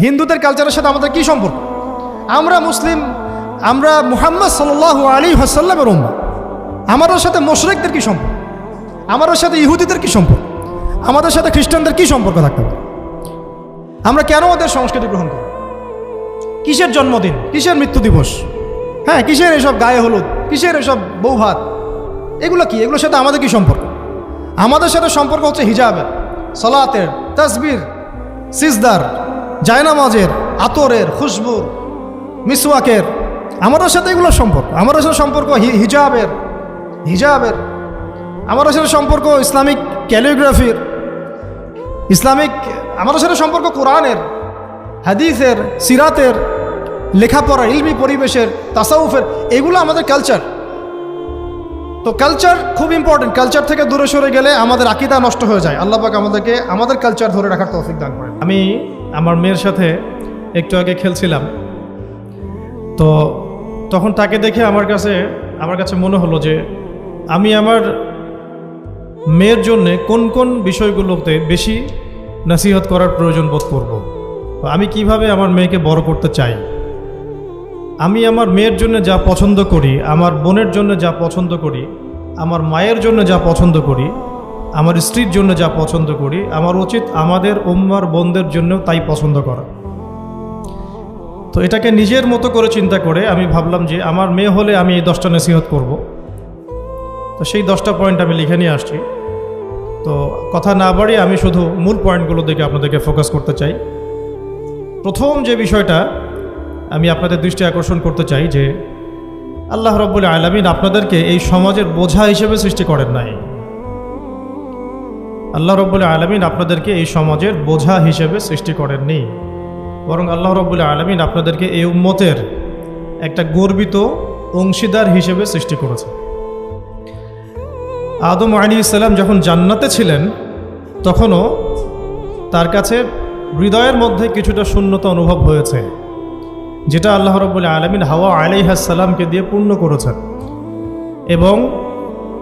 হিন্দুদের কালচারের সাথে আমাদের কি সম্পর্ক? আমরা মুসলিম, আমরা মুহাম্মদ সাল আলী হাসাল্লামের উম্মা। আমাদের সাথে মোশরেকদের কি সম্পর্ক? আমাদের সাথে ইহুদিদের কি সম্পর্ক? আমাদের সাথে খ্রিস্টানদের কি সম্পর্ক থাকতে পারে? আমরা কেন ওদের সংস্কৃতি গ্রহণ করি? কিসের জন্মদিন? কিসের মৃত্যু দিবস? হ্যাঁ কিসের এসব গায়ে হলুদ? কিসের এসব বৌভাত এগুলো কি? এগুলোর সাথে আমাদের কি সম্পর্ক? আমাদের সাথে সম্পর্ক হচ্ছে হিজাবের, সলাতের, তসবির, সিজদার। জায়নামাজের, আতরের, খুশবুর, মিসওয়াকের, আমাদের সাথে এগুলো সম্পর্ক। আমাদের সাথে সম্পর্ক হিজাবের হিজাবের। আমাদের সাথে সম্পর্ক ইসলামিক ক্যালিওগ্রাফির ইসলামিক, আমাদের সাথে সম্পর্ক কোরআনের, হাদিসের, সিরাতের, লেখাপড়া, ইলমি পরিবেশের, তাসাউফের, এগুলো আমাদের কালচার তো কালচার খুব ইম্পর্টেন্ট কালচার থেকে দূরে সরে গেলে আমাদের আকিদা নষ্ট হয়ে যায়। আল্লাহ পাক আমাদেরকে, আমাদের কালচার ধরে রাখার তৌফিক দান করেন। আমি আমার মেয়ের সাথে একটু আগে খেলছিলাম। তো তখন তাকে দেখে আমার কাছে আমার কাছে মনে হলো যে আমি আমার মেয়ের জন্যে কোন কোন বিষয়গুলোতে বেশি নসিহত করার প্রয়োজন বোধ করব। আমি কীভাবে আমার মেয়েকে বড় করতে চাই? আমি আমার মেয়ের জন্য যা পছন্দ করি, আমার বোনের জন্য যা পছন্দ করি, আমার মায়ের জন্য যা পছন্দ করি আমার স্ত্রীর জন্য যা পছন্দ করি, আমার উচিত আমাদের উম্মার বোনদের জন্য তাই পছন্দ করা। তো এটাকে নিজের মতো করে চিন্তা করে আমি ভাবলাম যে আমার মেয়ে হলে আমি এই দশটা নসিহত করব। তো সেই দশটা পয়েন্ট আমি লিখে নিয়ে আসছি। তো কথা না বাড়িয়ে আমি শুধু মূল পয়েন্টগুলো দিকে আপনাদেরকে ফোকাস করতে চাই। প্রথম যে বিষয়টা আমি আপনাদের দৃষ্টি আকর্ষণ করতে চাই যে আল্লাহ রব্বুল আলমিন আপনাদেরকে এই সমাজের বোঝা হিসেবে সৃষ্টি করেন নাই। আল্লাহ রব্বুল আলমিন আপনাদেরকে এই সমাজের বোঝা হিসেবে সৃষ্টি করেননি। বরং আল্লাহ রব্বুল আলমিন আপনাদেরকে এই উম্মতের একটা গর্বিত অংশীদার হিসেবে সৃষ্টি করেছে আদম আলী ইসলাম যখন জান্নাতে ছিলেন, তখনও তার কাছে হৃদয়ের মধ্যে কিছুটা শূন্যতা অনুভব হয়েছে, যেটা আল্লাহ রব্বুল্লাহ আলমিন হাওয়া আলাইহাসাল্লামকে দিয়ে পূর্ণ করেছেন। এবং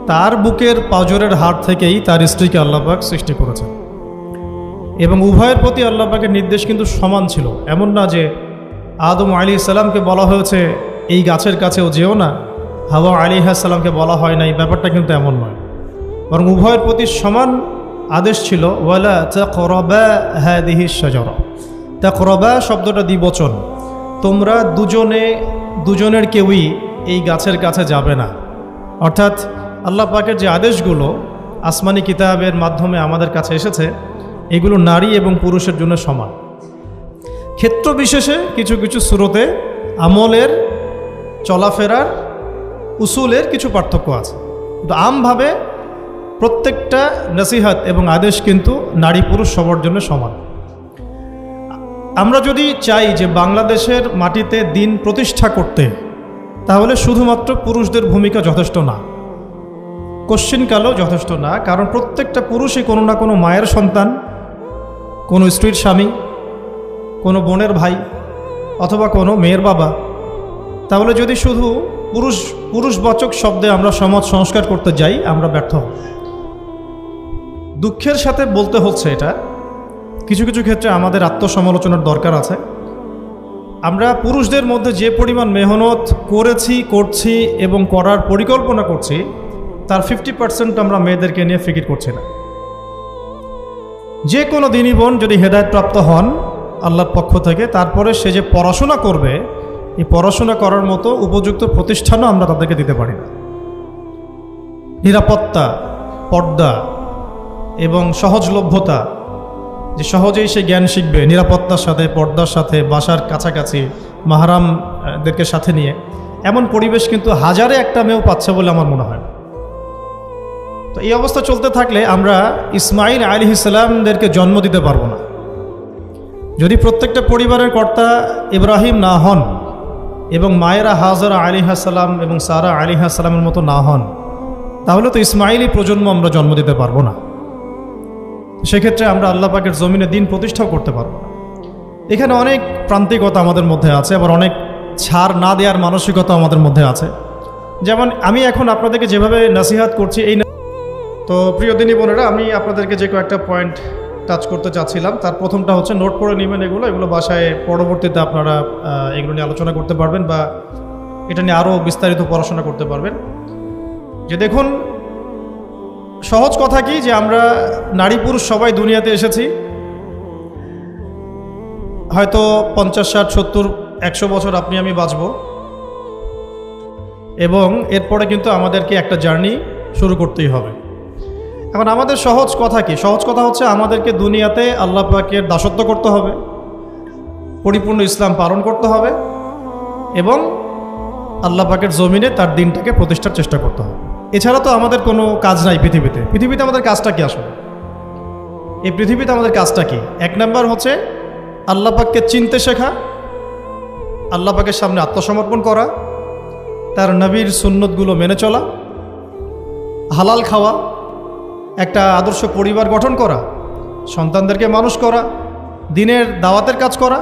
তার বুকের পাজরের হাট থেকেই তার স্ত্রীকে আল্লাহবাক সৃষ্টি করেছেন। এবং উভয়ের প্রতি আল্লাহবাকের নির্দেশ কিন্তু সমান ছিল। এমন না যে আদম আলী সাল্লামকে বলা হয়েছে, এই গাছের কাছেও যেও না। হাওয়া আলী সাল্লামকে বলা হয় না এই ব্যাপারটা কিন্তু এমন নয়। বরং উভয়ের প্রতি সমান আদেশ ছিল, ওয়ালা করবা হ্যাঁ দিহি সাজরা তা করবা শব্দটা দ্বিবচন। তোমরা দুজনে, দুজনের কেউই এই গাছের কাছে যাবে না। অর্থাৎ আল্লাহ পাকের যে আদেশগুলো আসমানি কিতাবের মাধ্যমে আমাদের কাছে এসেছে, এগুলো নারী এবং পুরুষের জন্য সমান। ক্ষেত্র বিশেষে কিছু কিছু সুরতে আমলের, চলাফেরার, উসুলের কিছু পার্থক্য আছে। কিন্তু আমভাবে প্রত্যেকটা নসিহাত এবং আদেশ কিন্তু নারী পুরুষ সবার জন্য সমান। আমরা যদি চাই যে বাংলাদেশের মাটিতে দিন প্রতিষ্ঠা করতে, তাহলে শুধুমাত্র পুরুষদের ভূমিকা যথেষ্ট না। কোশ্চিনকালও যথেষ্ট না, কারণ প্রত্যেকটা পুরুষই কোনো না কোনো মায়ের সন্তান, কোনো স্ত্রীর স্বামী, কোনো বোনের ভাই অথবা কোনো মেয়ের বাবা। তাহলে যদি শুধু পুরুষ, পুরুষবাচক শব্দে আমরা সমাজ সংস্কার করতে যাই, আমরা ব্যর্থ হব। দুঃখের সাথে বলতে হচ্ছে এটা, কিছু কিছু ক্ষেত্রে আমাদের আত্মসমালোচনার দরকার আছে। আমরা পুরুষদের মধ্যে যে পরিমাণ মেহনত করেছি, করছি এবং করার পরিকল্পনা করছি তার ফিফটি পার্সেন্ট আমরা মেয়েদেরকে নিয়ে ফিকির করছি না যে কোনো দিনই বোন যদি হেদায়তপ্রাপ্ত হন, আল্লাহর পক্ষ থেকে, তারপরে সে যে পড়াশোনা করবে, এই পড়াশোনা করার মতো উপযুক্ত প্রতিষ্ঠানও আমরা তাদেরকে দিতে পারি না নিরাপত্তা, পর্দা এবং সহজলভ্যতা, যে সহজেই সে জ্ঞান শিখবে, নিরাপত্তার সাথে, পর্দার সাথে, বাসার কাছাকাছি, মাহারামদেরকে সাথে নিয়ে, এমন পরিবেশ কিন্তু হাজারে একটা মেয়েও পাচ্ছে বলে আমার মনে হয়। তো এই অবস্থা চলতে থাকলে আমরা ইসমাইল আলী ইসলামদেরকে জন্ম দিতে পারব না। যদি প্রত্যেকটা পরিবারের কর্তা ইব্রাহিম না হন এবং মায়েরা হাজরা আলী হাসালাম এবং সারা আলী হাসালামের মতো না হন, তাহলে তো ইসমাইলি প্রজন্ম আমরা জন্ম দিতে পারব না। সেক্ষেত্রে আমরা আল্লাহ পাকের জমিনে দিন প্রতিষ্ঠাও করতে পারব না। এখানে অনেক প্রান্তিকতা আমাদের মধ্যে আছে, আবার অনেক ছাড় না দেওয়ার মানসিকতা আমাদের মধ্যে আছে। যেমন আমি এখন আপনাদেরকে যেভাবে নাসিহাত করছি, এই তো প্রিয় দিনী বোনেরা, আমি আপনাদেরকে যে কয়েকটা পয়েন্ট টাচ করতে চাচ্ছিলাম, তার প্রথমটা হচ্ছে নোট করে নেবেন এগুলো এগুলো বাসায় পরবর্তীতে আপনারা এগুলো নিয়ে আলোচনা করতে পারবেন বা এটা নিয়ে আরও বিস্তারিত পড়াশোনা করতে পারবেন। যে দেখুন, সহজ কথা কি যে আমরা নারী পুরুষ সবাই দুনিয়াতে এসেছি। হয়তো পঞ্চাশ, ষাট, সত্তর, একশো বছর আপনি আমি বাঁচব। এবং এরপরে কিন্তু আমাদেরকে একটা জার্নি শুরু করতেই হবে। এখন আমাদের সহজ কথা কি? সহজ কথা হচ্ছে আমাদেরকে দুনিয়াতে আল্লাহ পাকের দাসত্ব করতে হবে, পরিপূর্ণ ইসলাম পালন করতে হবে এবং আল্লাহ পাকের জমিনে তার দিনটাকে প্রতিষ্ঠার চেষ্টা করতে হবে। এছাড়া তো আমাদের কোনো কাজ নাই পৃথিবীতে। পৃথিবীতে আমাদের কাজটা কি আসলে? এই পৃথিবীতে আমাদের কাজটা কি? এক নাম্বার হচ্ছে আল্লাহ পাককে চিনতে শেখা, আল্লাহ পাকের সামনে আত্মসমর্পণ করা, তার নবীর সুন্নতগুলো মেনে চলা, হালাল খাওয়া একটা আদর্শ পরিবার গঠন করা, সন্তানদেরকে মানুষ করা, দিনের দাওয়াতের কাজ করা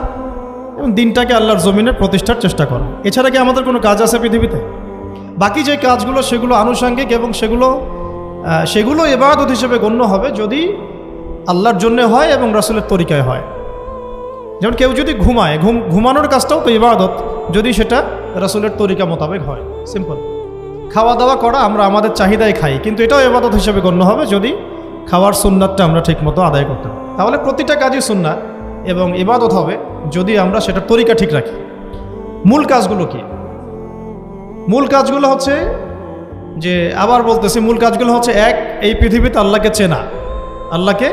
এবং দিনটাকে আল্লাহর জমিনে প্রতিষ্ঠার চেষ্টা করা। এছাড়া কি আমাদের কোনো কাজ আছে পৃথিবীতে? বাকি যে কাজগুলো সেগুলো আনুষঙ্গিক এবং সেগুলো সেগুলো এবাদত হিসেবে গণ্য হবে যদি আল্লাহর জন্য হয় এবং রাসুলের তরিকায় হয়। যেমন কেউ যদি ঘুমায়, ঘুম, ঘুমানোর কাজটাও তো ইবাদত, যদি সেটা রাসুলের তরিকা মোতাবেক হয়। সিম্পল খাওয়া দাওয়া করা আমরা আমাদের চাহিদায় খাই, কিন্তু এটাও এবাদত হিসেবে গণ্য হবে যদি খাওয়ার সুন্নাতটা আমরা ঠিকমতো আদায় করতে পারি। তাহলে প্রতিটা কাজই সুন্নাত এবং ইবাদত হবে যদি আমরা সেটা তরিকা ঠিক রাখি। মূল কাজগুলো কি? মূল কাজগুলো হচ্ছে যে, আবার বলতেছি, মূল কাজগুলো হচ্ছে এক, এই পৃথিবীতে আল্লাহকে চেনা, আল্লাহকে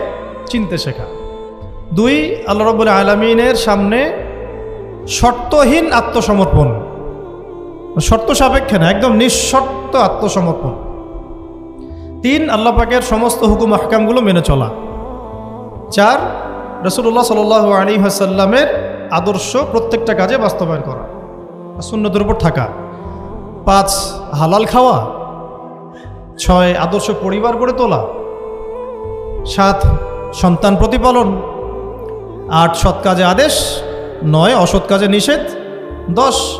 চিনতে শেখা। দুই, আল্লাহ রব্বুল আলমিনের সামনে শর্তহীন আত্মসমর্পণ। শর্ত সাপেক্ষে না, একদম নিঃশর্ত আত্মসমর্পণ। তিন, আল্লাহ পাকের সমস্ত হুকুম, আহকামগুলো মেনে চলা। চার রসুল্লাহ সাল আলী হাসাল্লামের আদর্শ প্রত্যেকটা কাজে বাস্তবায়ন করা শূন্যদের উপর থাকা। পাঁচ, হালাল খাওয়া। ছয়, আদর্শ পরিবার গড়ে তোলা। সাত, সন্তান প্রতিপালন। আট, সৎ কাজে আদেশ। নয়, অসৎ কাজে নিষেধ। দশ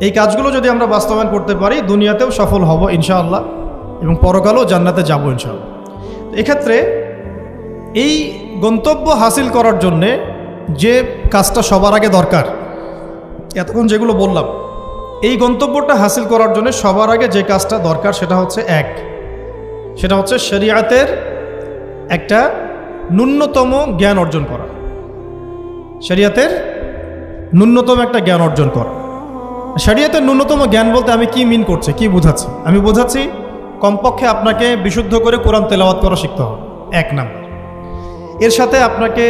এই কাজগুলো যদি আমরা বাস্তবায়ন করতে পারি, দুনিয়াতেও সফল হব ইনশাআল্লাহ এবং পরকালেও জান্নাতে যাব ইনশাআল্লাহ। এক্ষেত্রে এই গন্তব্য হাসিল করার জন্যে যে কাজটা সবার আগে দরকার, এতক্ষণ যেগুলো বললাম, এই গন্তব্যটা হাসিল করার জন্য সবার আগে যে কাজটা দরকার সেটা হচ্ছে এক। সেটা হচ্ছে শরিয়াতের একটা ন্যূনতম জ্ঞান অর্জন করা। শরিয়াতের ন্যূনতম একটা জ্ঞান অর্জন করা। শরিয়াতের ন্যূনতম জ্ঞান বলতে আমি কি মিন করছি, কি বোঝাচ্ছি? আমি বোঝাচ্ছি, কমপক্ষে আপনাকে বিশুদ্ধ করে কোরআন তেলাওয়াত করা শিখতে হবে। এক নাম্বার। এর সাথে আপনাকে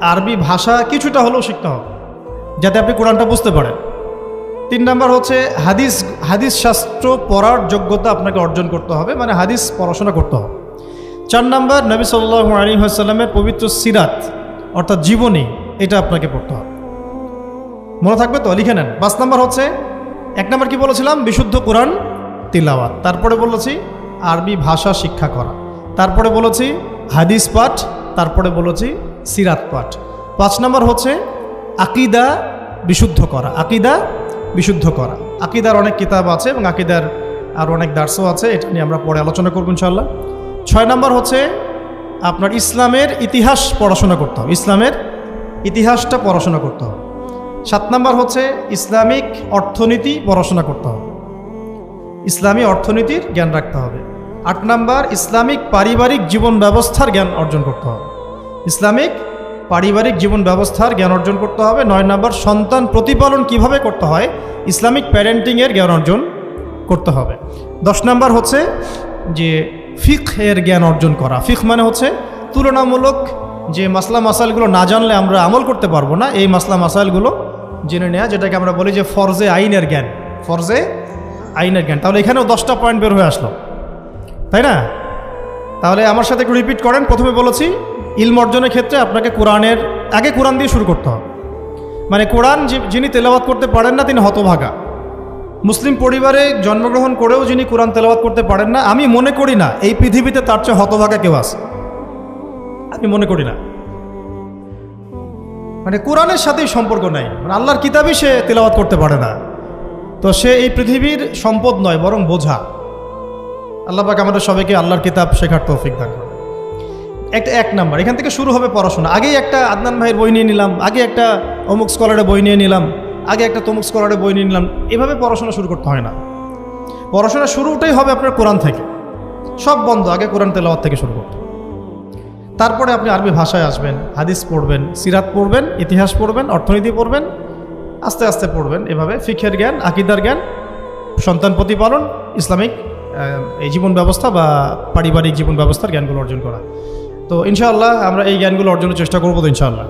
আরবি ভাষা কিছুটা হলেও শিখতে হবে, যাতে আপনি কোরআনটা বুঝতে পারেন। তিন নাম্বার হচ্ছে, হাদিস হাদিস শাস্ত্র পড়ার যোগ্যতা আপনাকে অর্জন করতে হবে মানে হাদিস পড়াশোনা করতে হবে। চার নাম্বার, নবী সাল্লাহ আলী আসাল্লামের পবিত্র সিরাত, অর্থাৎ জীবনী, এটা আপনাকে পড়তে হবে। মনে থাকবে তো? লিখে নেন। পাঁচ নাম্বার হচ্ছে, এক নাম্বার কি বলেছিলাম? বিশুদ্ধ কোরআন, তিলাওয়াত। তারপরে বলেছি, আরবি ভাষা শিক্ষা করা। তারপরে বলেছি, হাদিস পাঠ। তারপরে বলেছি, সিরাত পাঠ। পাঁচ নাম্বার হচ্ছে, আকিদা বিশুদ্ধ করা। আকিদা বিশুদ্ধ করা। আকিদার অনেক কিতাব আছে এবং আকিদার আর অনেক দার্সও আছে, এটা নিয়ে আমরা পরে আলোচনা করব ইনশাল্লাহ ছয় নাম্বার হচ্ছে, আপনার ইসলামের ইতিহাস পড়াশোনা করতে হবে। ইসলামের ইতিহাসটা পড়াশোনা করতে হবে। সাত নাম্বার হচ্ছে ইসলামিক অর্থনীতি পড়াশোনা করতে হবে। ইসলামী অর্থনীতির জ্ঞান রাখতে হবে। আট নাম্বার, ইসলামিক পারিবারিক জীবন ব্যবস্থার জ্ঞান অর্জন করতে হবে। ইসলামিক পারিবারিক জীবন ব্যবস্থার জ্ঞান অর্জন করতে হবে। নয় নাম্বার, সন্তান প্রতিপালন কীভাবে করতে হয়? ইসলামিক প্যারেন্টিংয়ের জ্ঞান অর্জন করতে হবে। দশ নাম্বার হচ্ছে যে ফিখ এর জ্ঞান অর্জন করা। ফিখ মানে হচ্ছে তুলনামূলক যে মাসলা মাসাইলগুলো না জানলে আমরা আমল করতে পারব না, এই মাসলা মাসাইলগুলো জেনে নেওয়া যেটাকে আমরা বলি যে ফরজে আইনের জ্ঞান। ফরজে আইনের জ্ঞান। তাহলে এখানেও দশটা পয়েন্ট বের হয়ে আসলো। তাই না? তাহলে আমার সাথে একটু রিপিট করেন। প্রথমে বলেছি, ইলম অর্জনের ক্ষেত্রে আপনাকে কোরআনের, আগে কোরআন দিয়ে শুরু করতে হবে। মানে কোরআন যিনি তেলাওয়াত করতে পারেন না, তিনি হতভাগা। মুসলিম পরিবারে জন্মগ্রহণ করেও যিনি কোরআন তেলাওয়াত করতে পারেন না, আমি মনে করি না, এই পৃথিবীতে তার চেয়ে হতভাগা কেউ আছে। আমি মনে করি না। মানে কোরআনের সাথেই সম্পর্ক নাই। মানে আল্লাহর কিতাবই সে তেলাওয়াত করতে পারে না। তো সে এই পৃথিবীর সম্পদ নয়, বরং বোঝা। আল্লাহ আমাদের সবাইকে আল্লাহর কিতাব শেখার তৌফিক দান করে একটা, এক নাম্বার, এখান থেকে শুরু হবে পড়াশোনা। আগেই একটা আদনান ভাইয়ের বই নিয়ে নিলাম, আগে একটা অমুক স্কলারের বই নিয়ে নিলাম, আগে একটা তমুক স্কলারের বই নিয়ে নিলাম। এভাবে পড়াশোনা শুরু করতে হয় না। পড়াশোনা শুরুটাই হবে আপনার কোরআন থেকে। সব বন্ধ, আগে কোরআন তেলাওয়াত থেকে শুরু করতে। তারপরে আপনি আরবি ভাষায় আসবেন, হাদিস পড়বেন, সিরাত পড়বেন, ইতিহাস পড়বেন, অর্থনীতি পড়বেন, আস্তে আস্তে পড়বেন। এভাবে ফিখের জ্ঞান, আকিদার জ্ঞান, সন্তান প্রতিপালন, ইসলামিক এই জীবন ব্যবস্থা বা পারিবারিক জীবন ব্যবস্থার জ্ঞানগুলো অর্জন করা। তো ইনশাআল্লাহ আমরা এই জ্ঞানগুলো অর্জনের চেষ্টা করব তো ইনশাআল্লাহ।